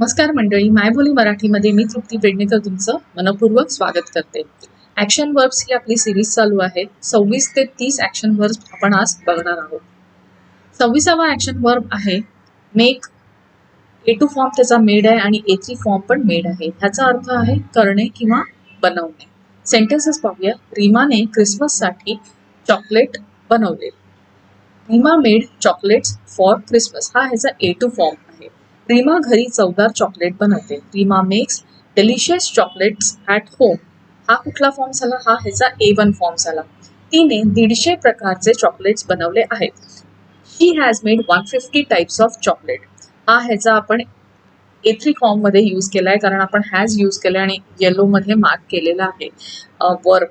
नमस्कार मंडळी मायबोली मराठीमध्ये मी तृप्ती पेडणेकर तुमचं मनपूर्वक स्वागत करते. ॲक्शन वर्ब्स ही आपली सिरीज चालू आहे. सव्वीस ते तीस ॲक्शन वर्ब्स आपण आज बघणार आहोत. सव्वीसावा ॲक्शन वर्ब आहे. मेक ए टू फॉर्म त्याचा मेड आहे आणि ए थ्री फॉर्म पण मेड आहे. ह्याचा अर्थ आहे करणे किंवा बनवणे. सेंटेन्सेस पाहूया. रीमाने क्रिसमससाठी चॉकलेट बनवले. Reema made chocolates for Christmas हा ह्याचा ए टू फॉर्म आहे. रीमा घरी चवदार चॉकलेट बनवते. Reema makes delicious chocolates at home हा कुठला फॉर्म झाला? हा ह्याचा ए वन फॉर्म झाला. तिने दीडशे प्रकारचे चॉकलेट्स बनवले आहेत. She has made one fifty types of chocolate हा ह्याचा आपण ए थ्री फॉर्ममध्ये यूज केला आहे कारण आपण हॅज यूज केला आणि येलोमध्ये मार्क केलेला आहे. वर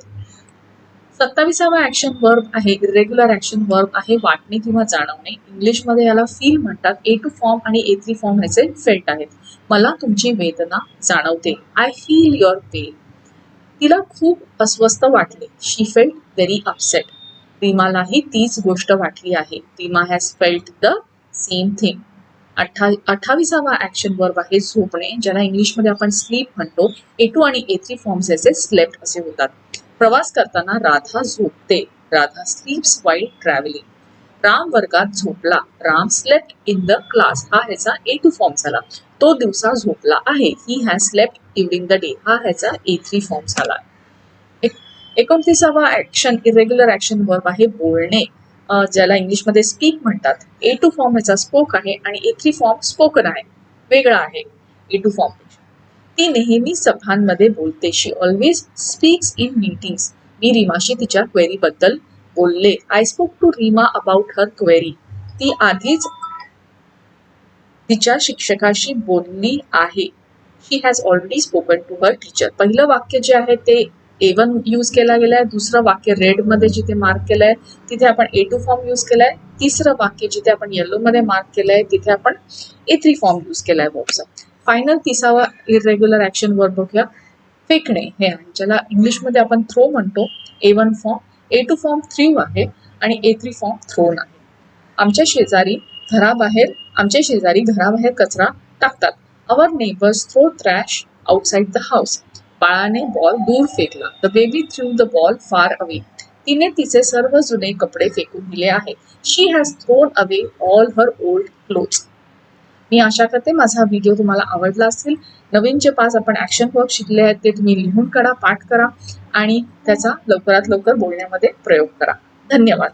सत्तावीसावा ॲक्शन वर्ब आहे इरेग्युलर ॲक्शन वर्ब आहे वाटणे किंवा जाणवणे. इंग्लिशमध्ये याला फील म्हणतात. ए टू फॉर्म आणि ए थ्री फॉर्म ह्याचे फेल्ट आहेत. मला तुमची वेदना जाणवते. आय फील युअर पेन तिला खूप अस्वस्थ वाटले. शी फेल्ट व्हेरी अपसेट रिमालाही तीच गोष्ट वाटली आहे. Reema has felt the same thing अठ्ठा अठ्ठावीसावा ॲक्शन वर्ब आहे झोपणे ज्याला इंग्लिशमध्ये आपण स्लीप म्हणतो. ए टू आणि ए थ्री फॉर्म्स याचे स्लेप्ट असे होतात. प्रवास करताना राधा झोपते. Radha sleeps wild traveling Ram वर्गात झोपला. Ram slept in the class हा ह्याचा ए टू फॉर्म झाला. तो दिवसा झोपला आहे. He has slept during the day हा ह्याचा ए थ्री फॉर्म झाला. एकोणतीसावा ॲक्शन इरेग्युलर ॲक्शन वर्ब आहे बोलणे. ज्याला इंग्लिशमध्ये स्पीक म्हणतात. ए टू फॉर्म ह्याचा स्पोक आहे आणि ए थ्री फॉर्म स्पोकन आहे. वेगळा आहे. ए टू फॉर्म ती नेहमी सभांमध्ये बोलते. She always speaks in meetings मी रीमाशी तिच्या क्वेरीबद्दल बोलले. I spoke to Reema about her query ती आधीच तिच्या शिक्षकाशी बोलली आहे. He has already spoken to her teacher पहिलं वाक्य जे आहे ते ए वन यूज केला गेलं आहे दुसरं वाक्य रेडमध्ये जिथे मार्क केलंय तिथे आपण ए टू फॉर्म यूज केलाय. तिसरं वाक्य जिथे आपण येलोमध्ये मार्क केलंय तिथे आपण ए थ्री फॉर्म यूज केलाय वॉट्सअप फायनल तिसावा इरेग्युलर ॲक्शन वर्ब बघूया. फेकणे हे आहे. ज्याला इंग्लिशमध्ये आपण थ्रो म्हणतो A one form A two form three आहे आणि ए थ्री फॉर्म थ्रोन आहे. आमच्या शेजारी घराबाहेर आमच्या शेजारी घराबाहेर कचरा टाकतात. Our neighbours throw trash outside the house बाळाने बॉल दूर फेकला. The baby threw the ball far away तिने तिचे सर्व जुने कपडे फेकून दिले आहे. She has thrown away all her old clothes मी आशा करते माझा व्हिडिओ तुम्हाला आवडला असेल. नवीन जे पाच आपण ॲक्शन वर्क शिकले आहेत ते तुम्ही लिहून काढा पाठ करा आणि त्याचा लवकरात लवकर बोलण्यामध्ये प्रयोग करा. धन्यवाद.